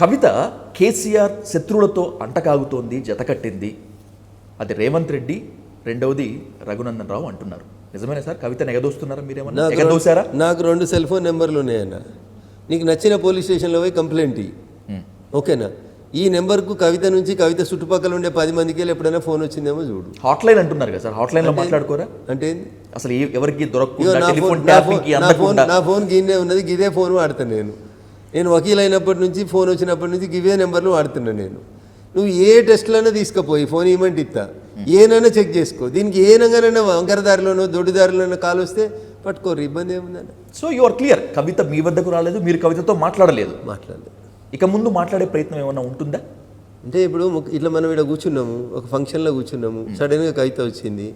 కవిత కేసీఆర్ శత్రువులతో అంటకాగుతోంది జతకట్టింది. అది రేవంత్ రెడ్డి రెండవది రఘునందన్ రావు అంటున్నారు. నిజమేనా సార్? కవితను ఎగదోస్తున్నారా మీరేమన్నా? నాకు ఎగదోసారా నాకు రెండు సెల్ ఫోన్ నెంబర్లు ఉన్నాయన్న. నీకు నచ్చిన పోలీస్ స్టేషన్లో పోయి కంప్లైంట్. ఓకేనా? ఈ నెంబర్కు కవిత నుంచి కవిత చుట్టుపక్కల ఉండే పది మందికి వెళ్ళి ఎప్పుడైనా ఫోన్ వచ్చిందేమో చూడు. హాట్ లైన్ అంటున్నారు కదా సార్? హాట్ లైన్లో మాట్లాడుకోరా? అంటే? అసలు ఎవరికి దొరకకుండా నా ఫోన్ నా ఫోన్ ట్యాపింగ్కి నా ఫోన్ అందకుండా నా ఫోన్ గిన్నే ఉన్నది గిదే ఫోన్ వాడతాను నేను. నేను వకీల్ అయినప్పటి నుంచి ఫోన్ వచ్చినప్పటి నుంచి గివే నెంబర్లు వాడుతున్నా నేను. నువ్వు ఏ టెస్ట్లైనా తీసుకుపోయి ఫోన్ ఇవ్వమంటే ఇస్తా. ఏనైనా చెక్ చేసుకో. దీనికి ఏనంగానైనా వంకరదారిలోనో దొడ్డిదారిలోనో కాల్ వస్తే పట్టుకోరు ఇబ్బంది ఏముందన్న so you are clear. Kavitha మీ వద్దకు రాలేదు మీరు కవితతో మాట్లాడలేదు. మాట్లాడలేదు. ఇక ముందు మాట్లాడే ప్రయత్నం ఏమైనా ఉంటుందా? అంటే ఇప్పుడు ఇట్లా మనం ఇక్కడ కూర్చున్నాము ఒక ఫంక్షన్లో కూర్చున్నాము సడన్గా కవిత వచ్చింది.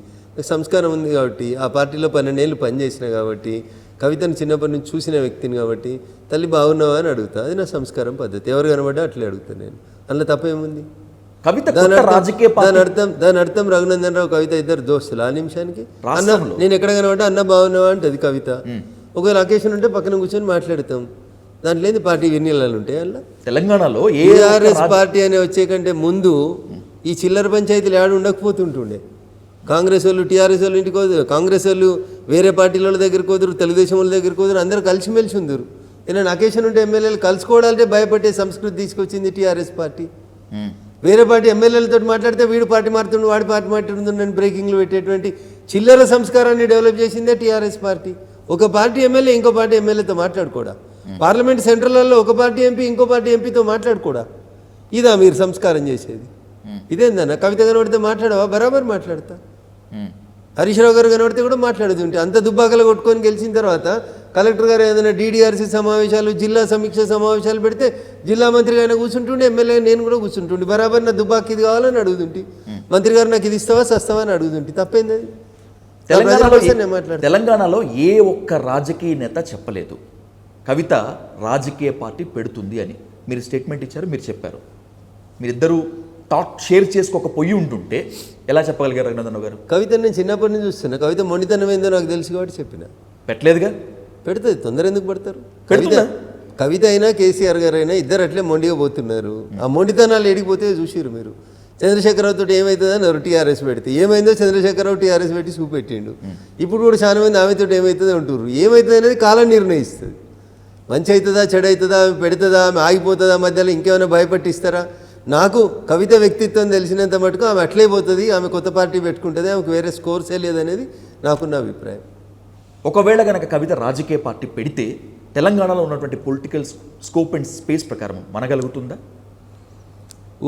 సంస్కారం ఉంది కాబట్టి ఆ పార్టీలో పన్నెండేళ్ళు పనిచేసిన కాబట్టి కవితను చిన్నప్పటి నుంచి చూసిన వ్యక్తిని కాబట్టి తల్లి బాగున్నావా? అని అడుగుతా. అది నా సంస్కారం పద్ధతి. ఎవరు కనబడ్డా అట్లే అడుగుతాను నేను. అందులో తప్పేముంది? కవిత దాని కొత్త అర్థం రాజకీయ దాని అర్థం దాని అర్థం రఘునందన్ రావు కవిత ఇద్దరు దోస్తులు. ఆ నిమిషానికి అన్న. నేను ఎక్కడ కనబడ్డా? అన్న బాగున్నావా? అంటది కవిత. ఒకవేళ అకేషన్ ఉంటే పక్కన కూర్చొని మాట్లాడతాం. దాంట్లో ఏంది? పార్టీ విన్నీళ్ళు ఉంటాయి అందులో? తెలంగాణలో ఏ టీఆర్ఎస్ పార్టీ అనే వచ్చే కంటే ముందు ఈ చిల్లర పంచాయతీలు ఏడు ఉండకపోతుంటుండే. కాంగ్రెస్ వాళ్ళు టీఆర్ఎస్ వాళ్ళు ఇంటికి కాంగ్రెస్ వాళ్ళు వేరే పార్టీల వాళ్ళ దగ్గరికి పోదురు తెలుగుదేశం వాళ్ళ దగ్గరికి పోదురు అందరూ కలిసిమెలిసి ఉందరు. ఏదైనా అకేషన్ ఉంటే ఎమ్మెల్యేలు కలుసుకోవడాలంటే భయపడే సంస్కృతి తీసుకొచ్చింది టీఆర్ఎస్ పార్టీ. వేరే పార్టీ ఎమ్మెల్యేలతో మాట్లాడితే వీడు పార్టీ మారుతుండు వాడి పార్టీ మాట్లాడుతుండని బ్రేకింగ్లు పెట్టేటువంటి చిల్లర సంస్కారాన్ని డెవలప్ చేసిందే టీఆర్ఎస్ పార్టీ. ఒక పార్టీ ఎమ్మెల్యే ఇంకో పార్టీ ఎమ్మెల్యేతో మాట్లాడుకోడా? పార్లమెంట్ సెంట్రల్లో ఒక పార్టీ ఎంపీ ఇంకో పార్టీ ఎంపీతో మాట్లాడుకోడా? ఇదా మీరు సంస్కారం చేసేది. ఇదేందన్న? కవిత కనబడితే మాట్లాడవా? బరాబర్ మాట్లాడతా? ఉమ్. హరీష్ రావు గారు కనబడితే కూడా మాట్లాడుతుంటే అంత దుబ్బాకలు కొట్టుకొని గెలిచిన తర్వాత కలెక్టర్ గారు ఏదైనా డీడీఆర్సీ సమావేశాలు జిల్లా సమీక్ష సమావేశాలు పెడితే జిల్లా మంత్రి గారు కూర్చుంటుండే ఎమ్మెల్యే నేను కూడా కూర్చుంటుండే. బరాబర్ నా దుబ్బాకి ఇది కావాలని అడుగుతుంటే. మంత్రి గారు నాకు ఇది ఇస్తావా సస్తావా అని అడుగుతుంటే. తప్పేంది తెలంగాణలో తెలంగాణలో ఏ ఒక్క రాజకీయ నేత చెప్పలేదు. కవిత రాజకీయ పార్టీ పెడుతుంది అని. మీరు స్టేట్మెంట్ ఇచ్చారు మీరు చెప్పారు. మీరిద్దరూ థాట్ షేర్ చేసుకోక పొయ్యి ఉంటుంటే ఎలా చెప్పగలిగారు రఘునందన్ గారు? కవిత నేను చిన్నప్పటి నుంచి చూస్తున్నా. కవిత మొండితనం ఏందో నాకు తెలుసు కాబట్టి చెప్పిన. పెట్టలేదుగా? పెడుతుంది. తొందర ఎందుకు పడతారు? కవిత? కవిత అయినా కేసీఆర్ గారు అయినా ఇద్దరు అట్లే మొండిగా పోతున్నారు. ఆ మొండితనాలు ఎడిగిపోతే చూసిరు మీరు. చంద్రశేఖరరావు తోటి ఏమవుతుందో అన్నారు టీఆర్ఎస్ పెడితే. ఏమైందో చంద్రశేఖరరావు టీఆర్ఎస్ పెట్టి చూపెట్టిండు ఇప్పుడు కూడా చాలా మంది ఆమెతో ఏమవుతుందో అంటారు ఏమవుతుంది అనేది కాలం నిర్ణయిస్తుంది. మంచి అవుతుందా చెడు అవుతుందా ఆమె పెడుతుందా ఆమె ఆగిపోతుందా మధ్యలో ఇంకేమైనా భయపట్టిస్తారా? నాకు కవిత వ్యక్తిత్వం తెలిసినంత మటుకు ఆమె అట్లే పోతుంది ఆమె కొత్త పార్టీ పెట్టుకుంటుంది ఆమెకు వేరే స్కోర్సే లేదనేది నాకున్న అభిప్రాయం. ఒకవేళ గనక కవిత రాజకీయ పార్టీ పెడితే తెలంగాణలో ఉన్నటువంటి పొలిటికల్ స్కోప్ అండ్ స్పేస్ ప్రకారం మనగలుగుతుందా?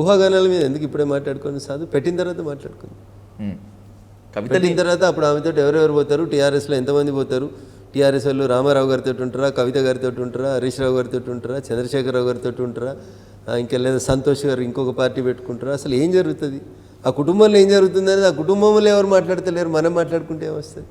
ఊహాగానాల మీద ఎందుకు ఇప్పుడే మాట్లాడుకొని సాధు? పెట్టిన తర్వాత మాట్లాడుకుంది. కవిత పెట్టిన తర్వాత అప్పుడు ఆమెతో ఎవరెవరు పోతారు? టీఆర్ఎస్లో ఎంతమంది పోతారు? టీఆర్ఎస్ వాళ్ళు రామారావు గారితో ఉంటారా? కవిత గారితో ఉంటారా? హరీష్ రావు గారితో ఉంటారా? చంద్రశేఖరరావు గారితో ఉంటారా? ఇంకా లేదా సంతోష్ గారు ఇంకొక పార్టీ పెట్టుకుంటారు. అసలు ఏం జరుగుతుంది? ఆ కుటుంబంలో ఏం జరుగుతుంది అనేది ఆ కుటుంబంలో ఎవరు మాట్లాడతలేరు మనం మాట్లాడుకుంటే ఏమొస్తుంది?